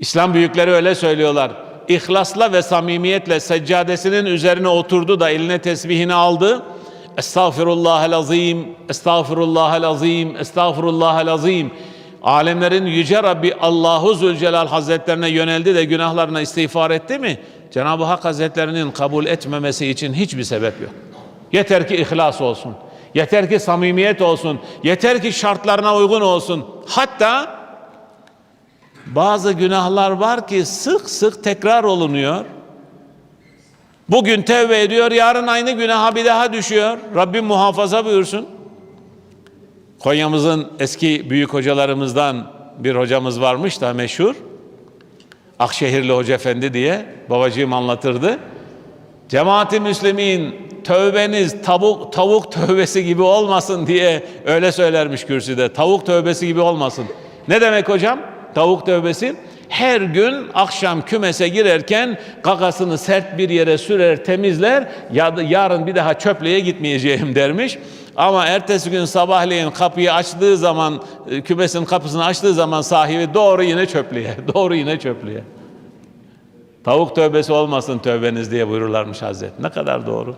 İslam büyükleri öyle söylüyorlar. İhlasla ve samimiyetle seccadesinin üzerine oturdu da eline tesbihini aldı. Estağfirullahel azim, estağfirullahel azim, estağfirullahel azim. Alemlerin yüce Rabbi Allahu Zülcelal Hazretlerine yöneldi de günahlarına istiğfar etti mi? Cenab-ı Hak Hazretlerinin kabul etmemesi için hiçbir sebep yok. Yeter ki ihlas olsun. Yeter ki samimiyet olsun. Yeter ki şartlarına uygun olsun. Hatta bazı günahlar var ki sık sık tekrar olunuyor. Bugün tevbe ediyor, yarın aynı günaha bir daha düşüyor. Rabbim muhafaza buyursun. Konya'mızın eski büyük hocalarımızdan bir hocamız varmış da meşhur. Akşehirli Hoca Efendi diye babacığım anlatırdı. Cemaati Müslümin tövbeniz tavuk tavuk tövbesi gibi olmasın diye öyle söylermiş kürsüde. Tavuk tövbesi gibi olmasın. Ne demek hocam? Tavuk tövbesi her gün akşam kümese girerken gagasını sert bir yere sürer temizler ya da yarın bir daha çöplüğe gitmeyeceğim dermiş. Ama ertesi gün sabahleyin kapıyı açtığı zaman e, kümesin kapısını açtığı zaman sahibi doğru yine çöplüğe doğru yine çöplüğe. Tavuk tövbesi olmasın tövbeniz diye buyururlarmış Hazret. Ne kadar doğru.